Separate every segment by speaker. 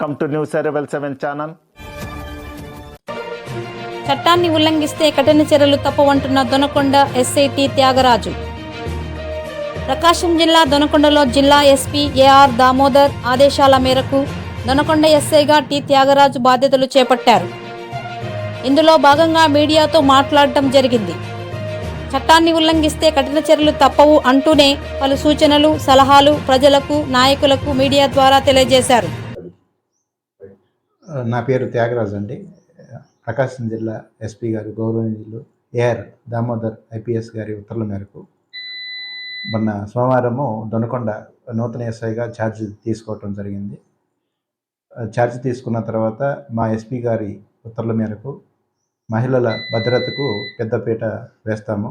Speaker 1: Welcome to news Arrival 7 channel.
Speaker 2: చట్టాన్ని ఉల్లంఘిస్తే కఠిన చర్యలు తప్పవంటున్న దొనకొండ ఎస్ఐటి త్యాగరాజు. ప్రకాశం జిల్లా దొనకొండలో జిల్లా ఎస్పీ ఏఆర్ దామోదర్ ఆదేశాల మేరకు దొనకొండ ఎస్ఐగా టి త్యాగరాజు బాధ్యతలు చేపట్టారు. ఇందులో భాగంగా మీడియాతో మాట్లాడటం జరిగింది. చట్టాన్ని ఉల్లంఘిస్తే కఠిన చర్యలు తప్పవు అంటూనే పలు సూచనలు సలహాలు ప్రజలకు నాయకులకు మీడియా ద్వారా తెలియజేశారు.
Speaker 3: నా పేరు త్యాగరాజ్ అండి. ప్రకాశం జిల్లా ఎస్పీ గారు గౌరవనీయులు ఏఆర్ దామోదర్ ఐపీఎస్ గారి ఉత్తర్వుల మేరకు మొన్న సోమవారము దొనకొండ నూతన ఎస్ఐగా ఛార్జ్ తీసుకోవటం జరిగింది. ఛార్జ్ తీసుకున్న తర్వాత మా ఎస్పీ గారి ఉత్తర్వుల మేరకు మహిళల భద్రతకు పెద్దపీట వేస్తాము.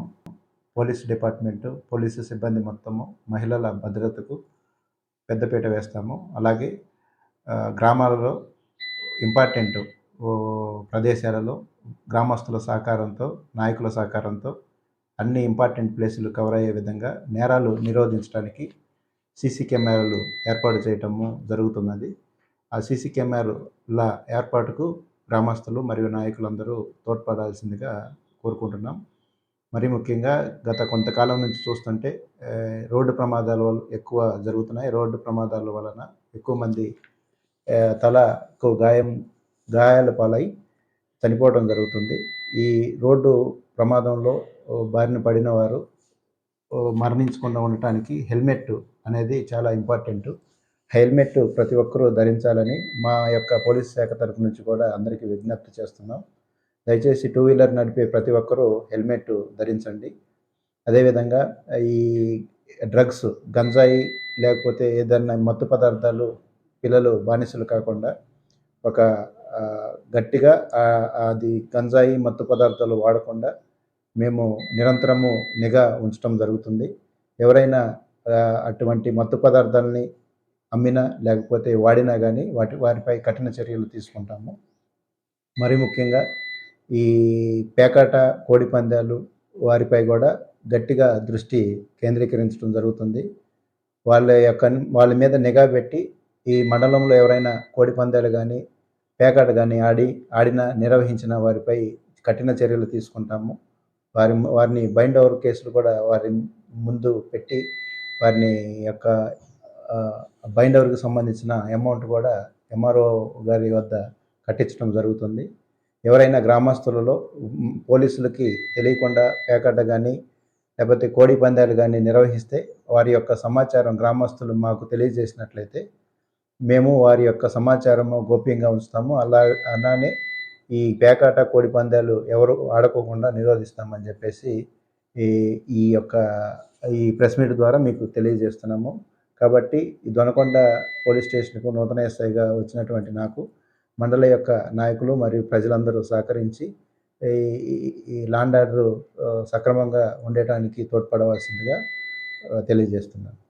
Speaker 3: పోలీస్ డిపార్ట్మెంటు పోలీసు సిబ్బంది మొత్తము మహిళల భద్రతకు పెద్దపీట వేస్తాము. అలాగే గ్రామాలలో ఇంపార్టెంట్ ప్రదేశాలలో గ్రామస్తుల సహకారంతో నాయకుల సహకారంతో అన్ని ఇంపార్టెంట్ ప్లేసులు కవర్ అయ్యే విధంగా నేరాలు నిరోధించడానికి సీసీ కెమెరాలు ఏర్పాటు చేయటము జరుగుతున్నది. ఆ సీసీ కెమెరాల ఏర్పాటుకు గ్రామస్తులు మరియు నాయకులందరూ తోడ్పడాల్సిందిగా కోరుకుంటున్నాం. మరి ముఖ్యంగా గత కొంతకాలం నుంచి చూస్తుంటే రోడ్డు ప్రమాదాల వల్ల ఎక్కువ జరుగుతున్నాయి. రోడ్డు ప్రమాదాల వలన ఎక్కువ మంది తలకు గాయం గాయాల పాలై చనిపోవడం జరుగుతుంది. ఈ రోడ్డు ప్రమాదంలో బారిన పడిన వారు మరణించకుండా ఉండటానికి హెల్మెట్ అనేది చాలా ఇంపార్టెంట్. హెల్మెట్ ప్రతి ఒక్కరూ ధరించాలని మా యొక్క పోలీస్ శాఖ తరపు నుంచి కూడా అందరికీ విజ్ఞప్తి చేస్తున్నాం. దయచేసి టూ వీలర్ నడిపే ప్రతి ఒక్కరూ హెల్మెట్ ధరించండి. అదేవిధంగా ఈ డ్రగ్స్ గంజాయి లేకపోతే ఏదైనా మత్తు పదార్థాలు పిల్లలు బానిసలు కాకుండా ఒక గట్టిగా అది గంజాయి మత్తు పదార్థాలు వాడకుండా మేము నిరంతరము నిఘా ఉంచడం జరుగుతుంది. ఎవరైనా అటువంటి మత్తు పదార్థాలని అమ్మినా లేకపోతే వాడినా కానీ వాటి వారిపై కఠిన చర్యలు తీసుకుంటాము. మరి ముఖ్యంగా ఈ పేకాట కోడి పందాలు వారిపై కూడా గట్టిగా దృష్టి కేంద్రీకరించడం జరుగుతుంది. వాళ్ళ యొక్క వాళ్ళ మీద నిఘా పెట్టి ఈ మండలంలో ఎవరైనా కోడి పందాలు కానీ పేకాట కానీ ఆడి ఆడిన నిర్వహించిన వారిపై కఠిన చర్యలు తీసుకుంటాము. వారి వారిని బైండ్ ఓవర్ కేసులు కూడా వారి ముందు పెట్టి వారిని యొక్క బైండ్ ఓవర్కి సంబంధించిన అమౌంట్ కూడా ఎంఆర్ఓ గారి వద్ద కట్టించడం జరుగుతుంది. ఎవరైనా గ్రామస్తులలో పోలీసులకి తెలియకుండా పేకాట కానీ లేకపోతే కోడి పందాలు కానీ నిర్వహిస్తే వారి యొక్క సమాచారం గ్రామస్తులు మాకు తెలియజేసినట్లయితే మేము వారి యొక్క సమాచారము గోప్యంగా ఉంచుతాము. అలా అలానే ఈ పేకాట కోడి పందాలు ఎవరు ఆడుకోకుండా నిరోధిస్తామని చెప్పేసి ఈ ఈ యొక్క ఈ ప్రెస్ మీట్ ద్వారా మీకు తెలియజేస్తున్నాము. కాబట్టి ఈ దొనకొండ పోలీస్ స్టేషన్కు నూతన ఎస్ఐగా వచ్చినటువంటి నాకు మండల యొక్క నాయకులు మరియు ప్రజలందరూ సహకరించి ఈ- ఈ- లాండ్ ఆర్డర్ సక్రమంగా ఉండటానికి తోడ్పడవలసిందిగా తెలియజేస్తున్నాను.